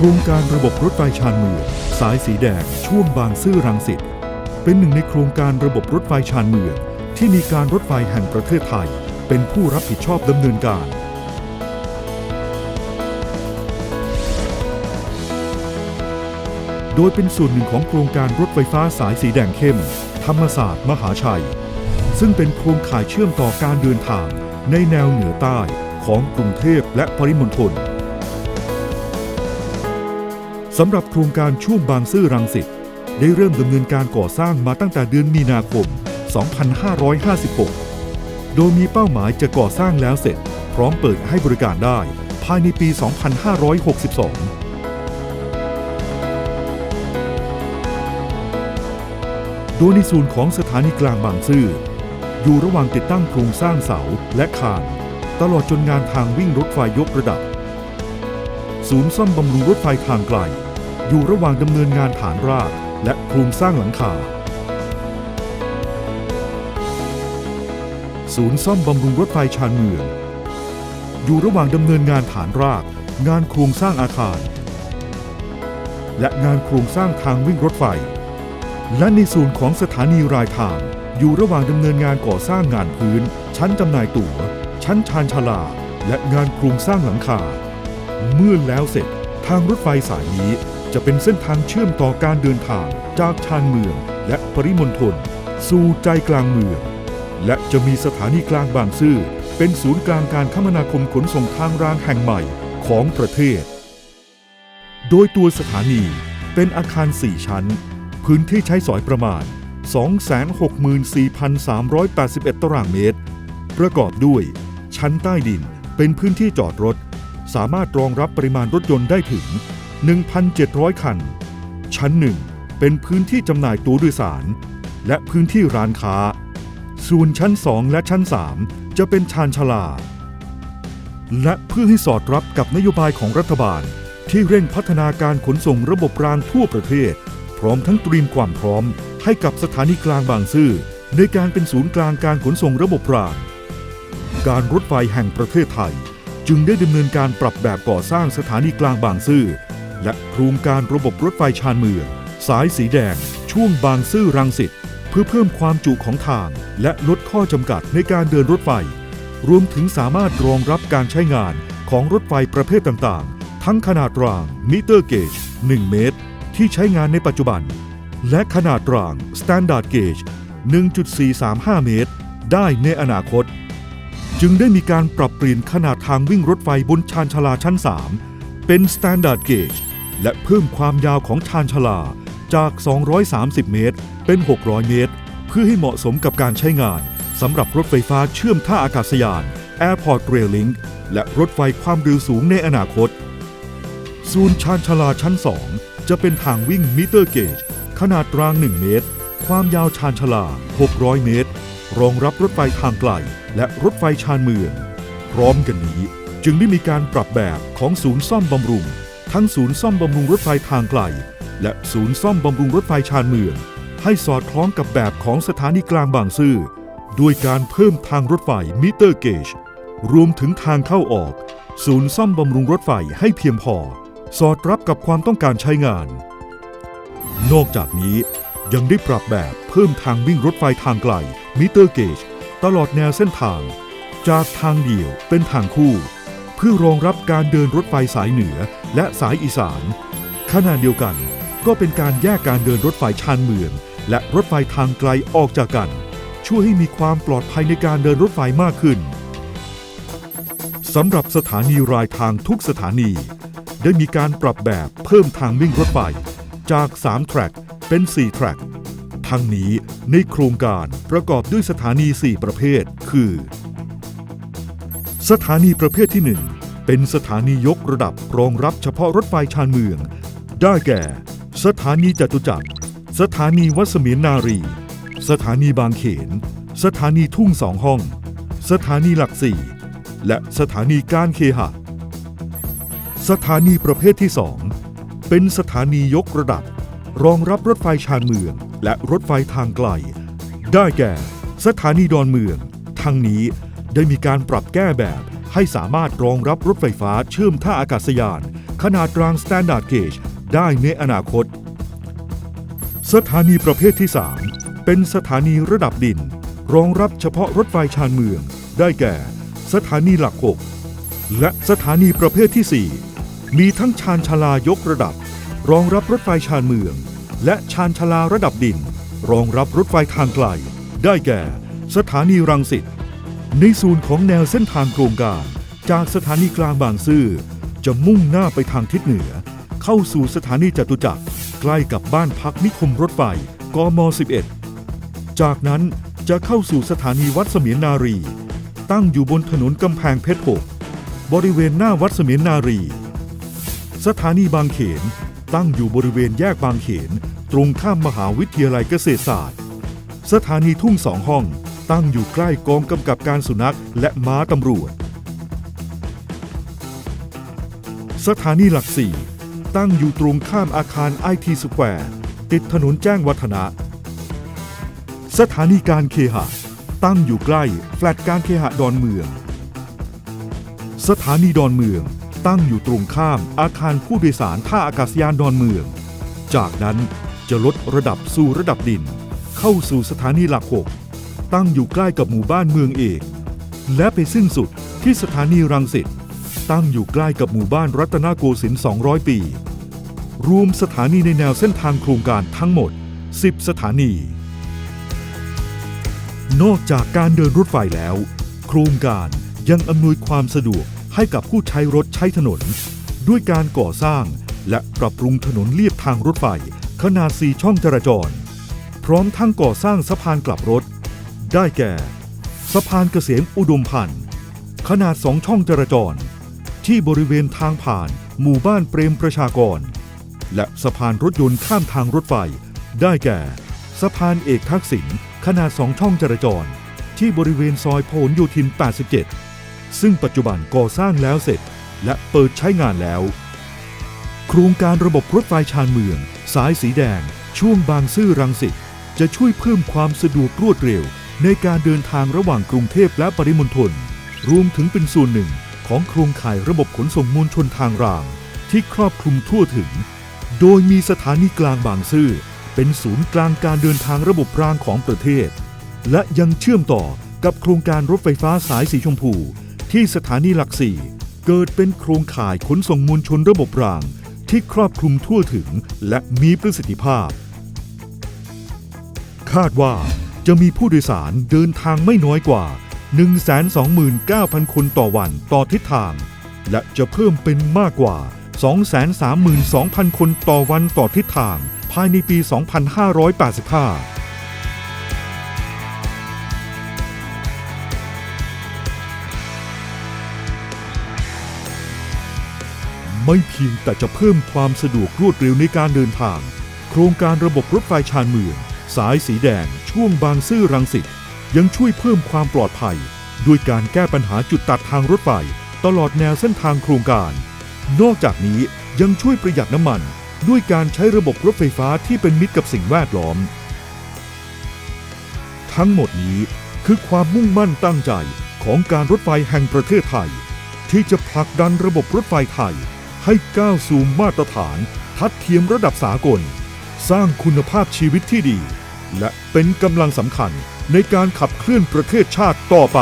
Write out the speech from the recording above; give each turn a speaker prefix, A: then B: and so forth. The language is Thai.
A: โครงการระบบรถไฟชานเมืองสายสีแดงช่วงบางซื่อรังสิตเป็นหนึ่งในโครงการระบบรถไฟชานเมืองที่มีการรถไฟแห่งประเทศไทย เป็นผู้รับผิดชอบดำเนินการ โดยเป็นส่วนหนึ่งของโครงการรถไฟฟ้าสายสีแดงเข้ม ธรรมศาสตร์มหาชัย ซึ่งเป็นโครงข่ายเชื่อมต่อการเดินทางในแนวเหนือใต้ของกรุงเทพและปริมณฑล สำหรับโครงการช่วงบางซื่อรังสิตได้เริ่มดำเนินการก่อสร้างมาตั้งแต่เดือนมีนาคม 2556 โดยมีเป้าหมายจะก่อสร้างแล้วเสร็จ พร้อมเปิดให้บริการได้ ภายในปี 2562โดยในส่วนของสถานีกลางบางซื่ออยู่ระหว่างติดตั้งโครงสร้างเสาและคาน ตลอดจนงานทางวิ่งรถไฟยกระดับ ศูนย์ซ่อมบำรุงรถไฟทางไกล อยู่ระหว่างดำเนินงานฐานรากและโครงสร้างหลังคา ศูนย์ซ่อมบำรุงรถไฟชานเมือง อยู่ระหว่างดำเนินงานฐานราก งานโครงสร้างอาคาร และงานโครงสร้างทางวิ่งรถไฟ และในส่วนของสถานีรายทาง อยู่ระหว่างดำเนินงานก่อสร้างงานพื้น ชั้นจำหน่ายตั๋ว ชั้นชานชาลา และงานโครงสร้างหลังคา เมื่อแล้วเสร็จทางรถไฟสายนี้ จะเป็นเส้นทางเชื่อมต่อการเดินทางจากชานเมืองและปริมณฑลสู่ใจกลางเมือง และจะมีสถานีกลางบางซื่อเป็นศูนย์กลางการคมนาคมขนส่งทางรางแห่งใหม่ของประเทศ โดยตัวสถานีเป็นอาคาร 4 ชั้น พื้นที่ใช้สอยประมาณ 264,381 ตารางเมตร ประกอบด้วย ชั้นใต้ดินเป็นพื้นที่จอดรถ สามารถรองรับปริมาณรถยนต์ได้ถึง 1,700 คัน ชั้นหนึ่งเป็นพื้นที่จำหน่ายตั๋วโดยสาร และพื้นที่ร้านค้า ส่วนชั้น 2 และชั้น 3 จะเป็นชานชาลา และเพื่อให้สอดรับกับนโยบายของรัฐบาล ที่เร่งพัฒนาการขนส่งระบบรางทั่วประเทศ พร้อมทั้งเตรียมความพร้อม ให้กับสถานีกลางบางซื่อในการเป็นศูนย์กลางการขนส่งระบบราง การรถไฟแห่งประเทศไทย จึงได้ดำเนินการปรับแบบก่อสร้างสถานีกลางบางซื่อ และโครงการระบบรถไฟชานเมือง สายสีแดง ช่วงบางซื่อรังสิตเพื่อเพิ่มความจุของทาง และลดข้อจำกัดในการเดินรถไฟ รวมถึงสามารถรองรับการใช้งานของรถไฟประเภทต่างๆ ทั้งขนาดรางมิเตอร์เกจ 1 เมตร ที่ใช้งานในปัจจุบัน และขนาดราง Standard Gauge 1.435 เมตร ได้ในอนาคต จึงได้มีการปรับเปลี่ยนขนาดทางวิ่งรถไฟบนชานชาลาชั้น 3 เป็น Standard Gauge และเพิ่มความยาวของชานชาลาจาก 230 เมตร เป็น 600 เมตร เพื่อให้เหมาะสมกับการใช้งานสำหรับรถไฟฟ้าเชื่อมท่าอากาศยาน Airport Rail Link และรถไฟความเร็วสูงในอนาคตส่วนชานชาลาชั้น 2 จะเป็นทางวิ่งมิเตอร์เกจ ขนาดราง 1 เมตร ความยาวชานชาลา 600 เมตร รองรับรถไฟทางไกล และรถไฟชานเมือง พร้อมกันนี้จึงได้มีการปรับแบบของศูนย์ซ่อมบำรุง ทั้งศูนย์ซ่อมบำรุงรถไฟทางไกล และศูนย์ซ่อมบำรุงรถไฟชานเมือง ให้สอดคล้องกับแบบของสถานีกลางบางซื่อด้วยการเพิ่มทางรถไฟมิเตอร์เกจรวมถึงทางเข้าออก ศูนย์ซ่อมบำรุงรถไฟให้เพียงพอ สอดรับกับความต้องการใช้งาน นอกจากนี้ยังได้ปรับแบบเพิ่มทางวิ่งรถไฟทางไกลมิเตอร์เกจตลอดแนวเส้นทาง จากทางเดี่ยวเป็นทางคู่ เพื่อรองรับการเดินรถไฟสายเหนือและสายอีสาน ขณะเดียวกันก็เป็นการแยกการเดินรถไฟชานเมือง และรถไฟทางไกลออกจากกัน ช่วยให้มีความปลอดภัยในการเดินรถไฟมากขึ้นสำหรับสถานีรายทางทุกสถานี ได้มีการปรับแบบเพิ่มทางวิ่งรถไฟ จาก 3 แทร็กเป็น 4 แทร็กทั้งนี้ในโครงการประกอบด้วยสถานี 4 ประเภท คือ สถานีประเภทที่ 1 เป็นสถานียกระดับรองรับเฉพาะรถไฟชานเมือง ได้แก่ สถานีจตุจักร สถานีวัดเสมียนนารี สถานีบางเขน สถานีทุ่งสองห้อง สถานีหลักสี่และสถานีการเคหะ สถานีประเภทที่ 2 เป็นสถานียกระดับ รองรับรถไฟชานเมือง และรถไฟทางไกล ได้แก่ สถานีดอนเมือง ทั้งนี้ ได้มีการปรับแก้แบบให้สามารถรองรับรถไฟฟ้าเชื่อมท่าอากาศยาน ขนาดราง Standard Gauge ได้ในอนาคต สถานีประเภทที่ 3 เป็นสถานีระดับดิน รองรับเฉพาะรถไฟชานเมือง ได้แก่ สถานีหลัก 6 และสถานีประเภทที่ 4 มีทั้งชานชาลายกระดับ รองรับรถไฟชานเมือง และชานชาลาระดับดิน รองรับรถไฟทางไกล ได้แก่ สถานีรังสิต ในส่วนของแนวเส้นทางโครงการ จากสถานีกลางบางซื่อจะมุ่งหน้าไปทางทิศเหนือ เข้าสู่สถานีจตุจักรใกล้กับบ้านพักนิคมรถไฟกม 11 จากนั้นจะเข้าสู่สถานีวัดเสมียนนารี ตั้งอยู่บนถนนกำแพงเพชรหกบริเวณหน้าวัดเสมียนนารี สถานีบางเขนตั้งอยู่บริเวณแยกบางเขน ตรงข้ามมหาวิทยาลัยเกษตรศาสตร์ สถานีทุ่งสองห้อง ตั้งอยู่ใกล้กองกำกับการสุนัขและม้าตำรวจ สถานีหลักสี่ตั้งอยู่ตรงข้ามอาคารไอทีสแควร์ติดถนนแจ้งวัฒนะ สถานีการเคหะ ตั้งอยู่ใกล้แฟลตการเคหะดอนเมือง สถานีดอนเมือง ตั้งอยู่ตรงข้ามอาคารผู้โดยสารท่าอากาศยานดอนเมือง จากนั้นจะลดระดับสู่ระดับดิน เข้าสู่สถานีหลักหกตั้งอยู่ใกล้กับหมู่บ้านเมืองเอก และไปสิ้นสุดที่สถานีรังสิตตั้งอยู่ใกล้กับหมู่บ้านรัตนโกสินทร์200 ปี รวมสถานีในแนวเส้นทางโครงการทั้งหมด 10 สถานี นอกจากการเดินรถไฟแล้ว โครงการยังอำนวยความสะดวกให้กับผู้ใช้รถใช้ถนน ด้วยการก่อสร้างและปรับปรุงถนนเลียบทางรถไฟ ขนาด 4 ช่องจราจร พร้อมทั้งก่อสร้างสะพานกลับรถ ได้แก่ สะพานเกษมอุดมพันธ์ขนาด2ช่องจราจร ที่บริเวณทางผ่านหมู่บ้านเปรมประชากร และสะพานรถยนต์ข้ามทางรถไฟ ได้แก่ สะพานเอกทักษิณขนาด2ช่องจราจร ที่บริเวณซอยพหลโยธิน 87 ซึ่งปัจจุบันก่อสร้างแล้วเสร็จและเปิดใช้งานแล้ว โครงการระบบรถไฟชานเมือง สายสีแดง ช่วงบางซื่อรังสิต จะช่วยเพิ่มความสะดวกรวดเร็ว ในการเดินทางระหว่างกรุงเทพและปริมณฑล รวมถึงเป็นส่วนหนึ่งของโครงข่ายระบบขนส่งมวลชนทางราง ที่ครอบคลุมทั่วถึง โดยมีสถานีกลางบางซื่อเป็นศูนย์กลางการเดินทางระบบรางของประเทศ และยังเชื่อมต่อกับโครงการรถไฟฟ้าสายสีชมพู ที่สถานีหลักสี่เกิดเป็นโครงข่ายขนส่งมวลชนระบบราง ที่ครอบคลุมทั่วถึงและมีประสิทธิภาพ คาดว่าจะมีผู้โดยสารเดินทางไม่น้อยกว่า 129,000 คนต่อวันต่อทิศทาง และจะเพิ่มเป็นมากกว่า 232,000 คนต่อวันต่อทิศทาง ภายในปี 2585ไม่เพียงแต่จะเพิ่มความสะดวกรวดเร็วในการเดินทาง โครงการระบบรถไฟชานเมือง สายสีแดงช่วงบางซื่อรังสิตยังช่วยเพิ่มความปลอดภัย ด้วยการแก้ปัญหาจุดตัดทางรถไฟตลอดแนวเส้นทางโครงการ นอกจากนี้ยังช่วยประหยัดน้ำมัน ด้วยการใช้ระบบรถไฟฟ้าที่เป็นมิตรกับสิ่งแวดล้อม ทั้งหมดนี้คือความมุ่งมั่นตั้งใจของการรถไฟแห่งประเทศไทย ที่จะผลักดันระบบรถไฟไทย ให้ก้าวสู่มาตรฐาน ทัดเทียมระดับสากล สร้างคุณภาพชีวิตที่ดี และเป็นกำลังสำคัญในการขับเคลื่อนประเทศชาติต่อไป